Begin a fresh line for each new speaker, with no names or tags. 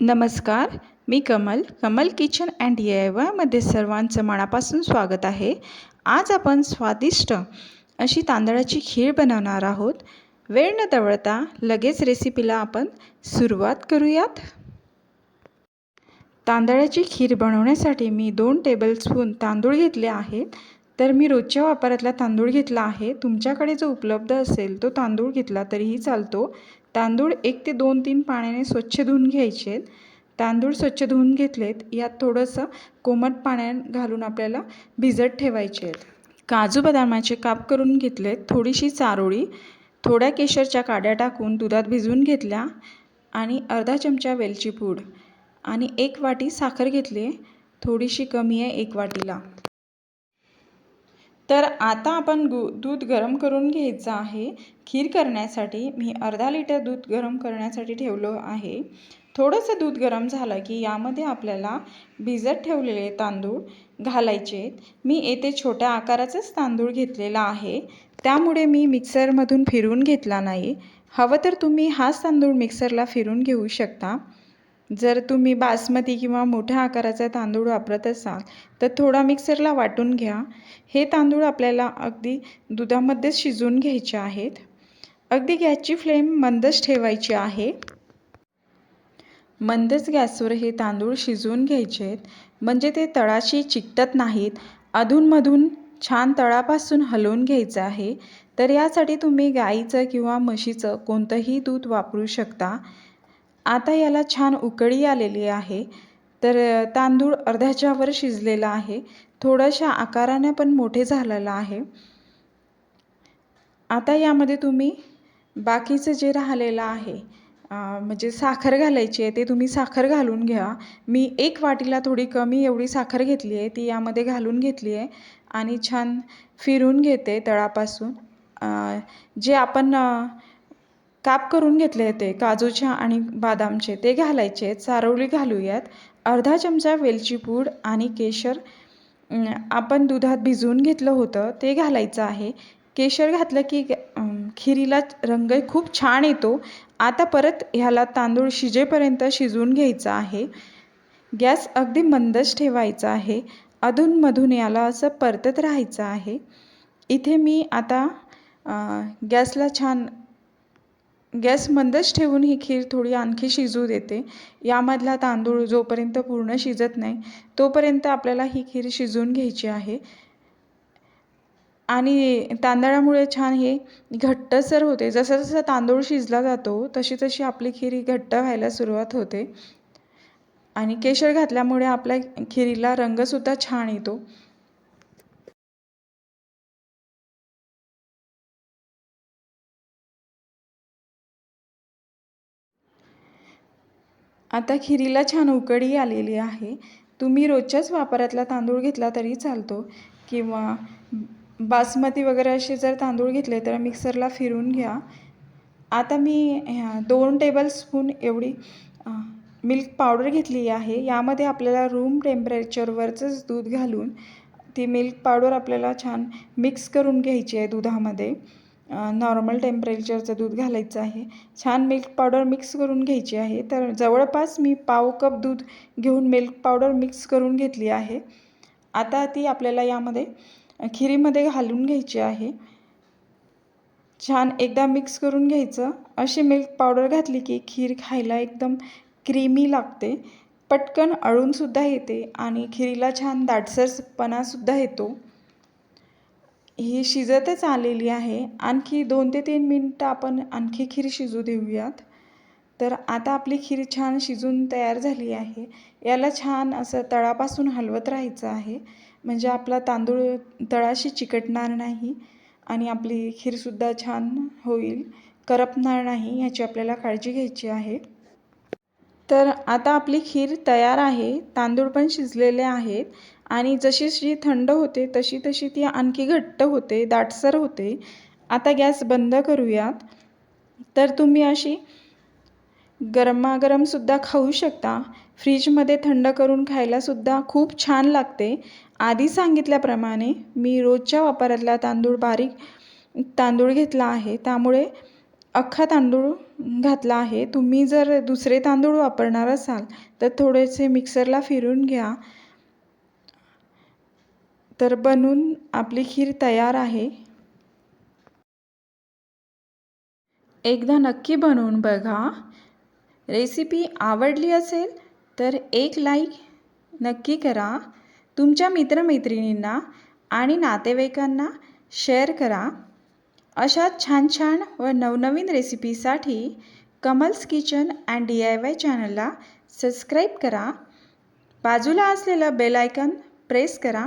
नमस्कार मी Kamal Kamal kitchen and A वायमध्ये सर्वांचं मनापासून स्वागत आहे. आज आपण स्वादिष्ट अशी तांदळाची खीर बनवणार आहोत. वेळ न दवळता लगेच रेसिपीला आपण सुरुवात करूयात. तांदळाची खीर बनवण्यासाठी मी दोन टेबलस्पून तांदूळ घेतले आहेत. तर मी रोजच्या वापरातला तांदूळ घेतला आहे. तुमच्याकडे जो उपलब्ध असेल तो तांदूळ घेतला तरीही चालतो. तांदूळ एक ते दोन तीन पाण्याने स्वच्छ धुवून घ्यायचे तांदूळ स्वच्छ धुवून घेतलेत. यात थोडंसं कोमट पाण्यात घालून आपल्याला भिजत ठेवायचे आहेत. काजू बदामाचे काप करून घेतलेत. थोडीशी चारोळी थोड्या केशरच्या काड्या टाकून दुधात भिजवून घेतल्या आणि अर्धा चमचा वेलची पूड आणि एक वाटी साखर घेतली. थोडीशी कमी आहे एक वाटीला. तर आता आपण गु दूध गरम करून घ्यायचं आहे. खीर करण्यासाठी मी अर्धा लिटर दूध गरम करण्यासाठी ठेवलं आहे. थोडंसं दूध गरम झालं की यामध्ये आपल्याला भिजत ठेवलेले तांदूळ घालायचे मी येथे छोट्या आकाराचाच तांदूळ घेतलेला आहे. त्यामुळे मी मिक्सरमधून फिरवून घेतला नाही. हवं तर तुम्ही हाच तांदूळ मिक्सरला फिरून घेऊ शकता. जर तुम्ही बासमती किंवा मोठ्या आकाराचा तांदूळ वापरत असाल तर थोडा मिक्सरला वाटून घ्या. हे तांदूळ आपल्याला अगदी दुधामध्येच शिजवून घ्यायचे आहेत. अगदी गॅसची फ्लेम मंदच ठेवायची आहे. मंदच गॅसवर हे तांदूळ शिजवून घ्यायचे आहेत. म्हणजे ते तळाशी चिकटत नाहीत. अधूनमधून छान तळापासून हलवून घ्यायचं आहे. तर यासाठी तुम्ही गाईचं किंवा म्हशीचं कोणतंही दूध वापरू शकता. आता याला छान उकळी आलेली आहे. तर तांदूळ अर्ध्याच्यावर शिजलेला आहे. थोडाशा आकाराने पण मोठे झालेलं आहे. आता यामध्ये तुम्ही बाकीचं जे राहिलेलं आहे म्हणजे साखर घालायची आहे ते तुम्ही साखर घालून घ्या. मी एक वाटीला थोडी कमी एवढी साखर घेतली आहे ती यामध्ये घालून घेतली आहे आणि छान फिरून घेते तळापासून. जे आपण काप करून घेतले होते काजूच्या आणि बादामचे. ते घालायचे चारोळी घालूयात. अर्धा चमचा वेलची पूड आणि केशर आपण दुधात भिजवून घेतलं होतं ते घालायचं आहे. केशर घातलं की खिरीला रंग खूप छान येतो. आता परत ह्याला तांदूळ शिजेपर्यंत शिजवून घ्यायचं आहे. गॅस अगदी मंदच ठेवायचा आहे. अधूनमधून याला असं परतत राहायचं आहे. इथे मी आता गॅसला छान गॅस मंदच ठेवून ही खीर थोडी आणखी शिजू देते. यामधला तांदूळ जोपर्यंत पूर्ण शिजत नाही तोपर्यंत आपल्याला ही खीर शिजवून घ्यायची आहे. आणि तांदळामुळे छान हे घट्टसर होते. जसं जसं तांदूळ शिजला जातो तशी तशी आपली खीर ही घट्ट व्हायला सुरुवात होते. आणि केशर घातल्यामुळे आपल्या खिरीला रंगसुद्धा छान येतो. आता खिरीला छान उकडी आलेली आहे. तुम्ही रोजच्याच वापरातला तांदूळ घेतला तरी चालतो. किंवा बासमती वगैरे असे जर तांदूळ घेतले तर मिक्सरला फिरून घ्या. आता मी दोन टेबलस्पून एवढी मिल्क पावडर घेतली आहे. यामध्ये आपल्याला रूम टेम्परेचरवरचंच दूध घालून ती मिल्क पावडर आपल्याला छान मिक्स करून घ्यायची आहे दुधामध्ये. नॉर्मल टेम्परेचरचं दूध घालायचं आहे. छान मिल्क पावडर मिक्स करून घ्यायची आहे. तर जवळपास मी पाव कप दूध घेऊन मिल्क पावडर मिक्स करून घेतली आहे. आता ती आपल्याला यामध्ये खिरीमध्ये घालून घ्यायची आहे. छान एकदा मिक्स करून घ्यायचं. अशी मिल्क पावडर घातली की खीर खायला एकदम क्रीमी लागते. पटकन अळूनसुद्धा येते आणि खिरीला छान दाटसरपणासुद्धा येतो. ही शिजतच आलेली आहे. आणखी दोन ते तीन मिनटं आपण आणखी खीर शिजू देऊयात. तर आता आपली खीर छान शिजून तयार झाली आहे. याला छान असं तळापासून हलवत राहायचं आहे. म्हणजे आपला तांदूळ तळाशी चिकटणार नाही आणि आपली खीरसुद्धा छान होईल. करपणार नाही ह्याची आपल्याला काळजी घ्यायची आहे. तर आता आपली खीर तयार आहे. तांदूळ पण शिजलेले आहेत. आणि जशी जशी थंड होते तशी तशी ती आणखी घट्ट होते दाटसर होते. आता गॅस बंद करूयात. तर तुम्ही अशी गरमागरमसुद्धा खाऊ शकता. फ्रीजमध्ये थंड करून खायलासुद्धा खूप छान लागते. आधी सांगितल्याप्रमाणे मी रोजच्या वापरातला तांदूळ बारीक तांदूळ घेतला आहे. त्यामुळे अख्खा तांदूळ घातला आहे. तुम्ही जर दुसरे तांदूळ वापरणार असाल तर थोडेसे मिक्सरला फिरून घ्या. तर बनून आपली खीर तयार आहे. एकदा नक्की बनवून बघा. रेसिपी आवडली असेल तर एक लाईक नक्की करा. तुमच्या मित्रमैत्रिणींना आणि नातेवाईकांना शेअर करा. अशा छान छान व नवनवीन रेसिपीसाठी Kamal's kitchen and D I Y चॅनलला सबस्क्राईब करा. बाजूला असलेलं बेल आयकन प्रेस करा.